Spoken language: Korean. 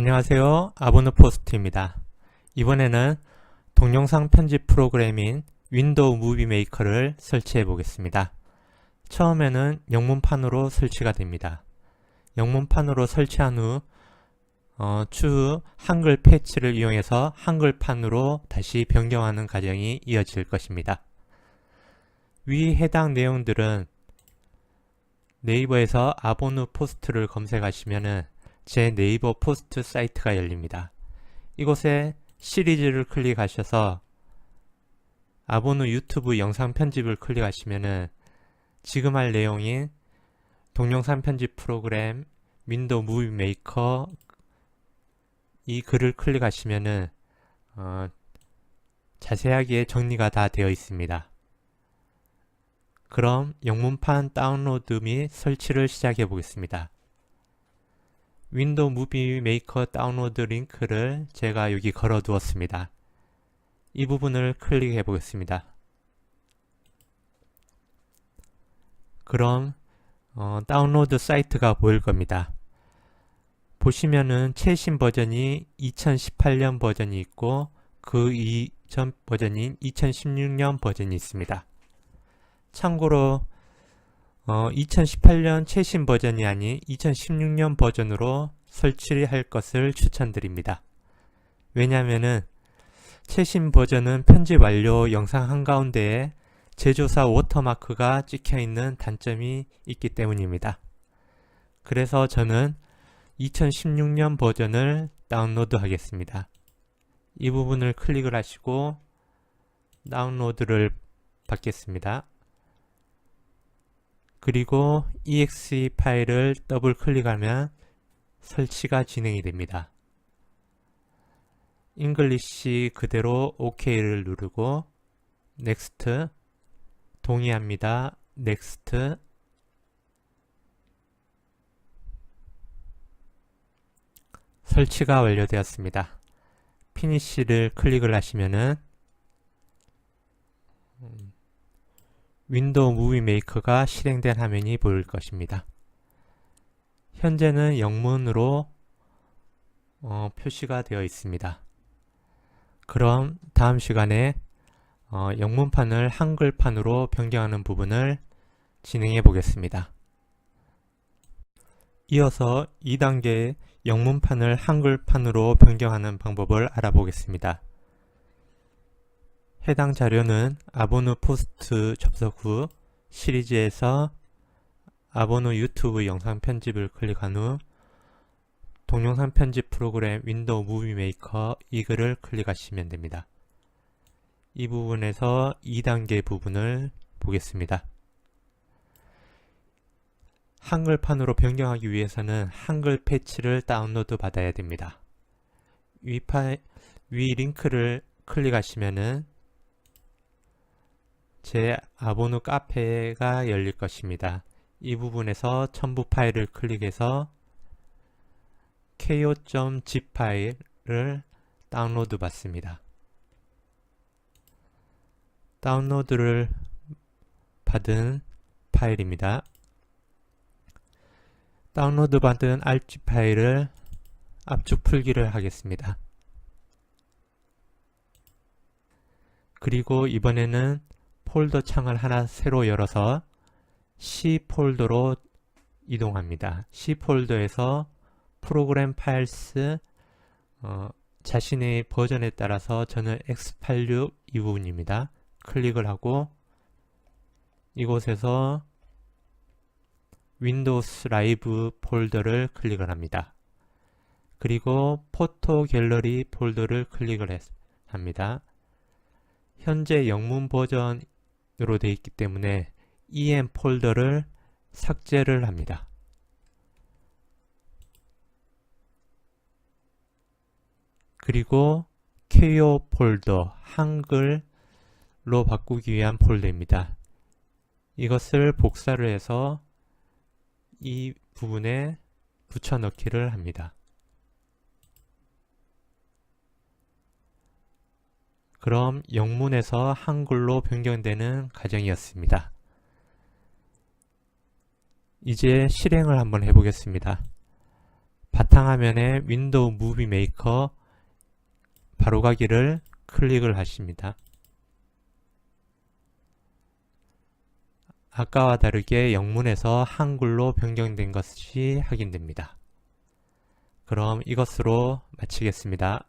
안녕하세요. 아보노 포스트입니다. 이번에는 동영상 편집 프로그램인 윈도우 무비 메이커를 설치해 보겠습니다. 처음에는 영문판으로 설치가 됩니다. 영문판으로 설치한 후 어, 추후 한글 패치를 이용해서 한글판으로 다시 변경하는 과정이 이어질 것입니다. 위 해당 내용들은 네이버에서 아보누 포스트를 검색하시면은 제 네이버 포스트 사이트가 열립니다. 이곳에 시리즈를 클릭하셔서 아보누 유튜브 영상 편집을 클릭하시면은 지금 할 내용인 동영상 편집 프로그램 윈도우 무비 메이커 이 글을 클릭하시면은 어, 자세하게 정리가 다 되어 있습니다. 그럼 영문판 다운로드 및 설치를 시작해 보겠습니다. 윈도우 무비 메이커 다운로드 링크를 제가 여기 걸어 두었습니다. 이 부분을 클릭해 보겠습니다. 그럼 어, 다운로드 사이트가 보일 겁니다. 보시면은 최신 버전이 2018년 버전이 있고 그 이전 버전인 2016년 버전이 있습니다. 참고로 어, 2018년 최신 버전이 아닌 2016년 버전으로 설치할 것을 추천드립니다. 왜냐하면은 최신 버전은 편집 완료 영상 한가운데에 제조사 워터마크가 찍혀 있는 단점이 있기 때문입니다. 그래서 저는 2016년 버전을 다운로드 하겠습니다. 이 부분을 클릭을 하시고 다운로드를 받겠습니다. 그리고 exe 파일을 더블 클릭하면 설치가 진행이 됩니다. 잉글리시 그대로 OK를 누르고 넥스트 동의합니다. 넥스트 설치가 완료되었습니다. 피니쉬를 클릭을 하시면은 윈도우 무비 메이커가 실행된 화면이 보일 것입니다. 현재는 영문으로 어, 표시가 되어 있습니다. 그럼 다음 시간에 어, 영문판을 한글판으로 변경하는 부분을 진행해 보겠습니다. 이어서 2단계 영문판을 한글판으로 변경하는 방법을 알아보겠습니다. 해당 자료는 아보누 포스트 접속 후 시리즈에서 아보누 유튜브 영상 편집을 클릭한 후 동영상 편집 프로그램 윈도우 무비 메이커 이 글을 클릭하시면 됩니다. 이 부분에서 2단계 부분을 보겠습니다. 한글판으로 변경하기 위해서는 한글 패치를 다운로드 받아야 됩니다. 위, 파, 위 링크를 클릭하시면은 제 아보누 카페가 열릴 것입니다. 이 부분에서 첨부 파일을 클릭해서 ko.zip 파일을 다운로드 받습니다. 다운로드를 받은 파일입니다. 다운로드 받은 RG 파일을 압축 풀기를 하겠습니다. 그리고 이번에는 폴더 창을 하나 새로 열어서 C 폴더로 이동합니다. C 폴더에서 프로그램 파일스 어, 자신의 버전에 따라서 저는 X86 이 부분입니다. 클릭을 하고 이곳에서 윈도우스 라이브 폴더를 클릭을 합니다. 그리고 포토 갤러리 폴더를 클릭을 했, 합니다. 현재 영문 버전으 로 되어 있기 때문에 em 폴더를 삭제를 합니다. 그리고 ko 폴더 한글로 바꾸기 위한 폴더입니다. 이것을 복사를 해서 이 부분에 붙여넣기를 합니다. 그럼 영문에서 한글로 변경되는 과정이었습니다. 이제 실행을 한번 해보겠습니다. 바탕화면에 윈도우 무비 메이커 바로가기를 클릭을 하십니다. 아까와 다르게 영문에서 한글로 변경된 것이 확인됩니다. 그럼 이것으로 마치겠습니다.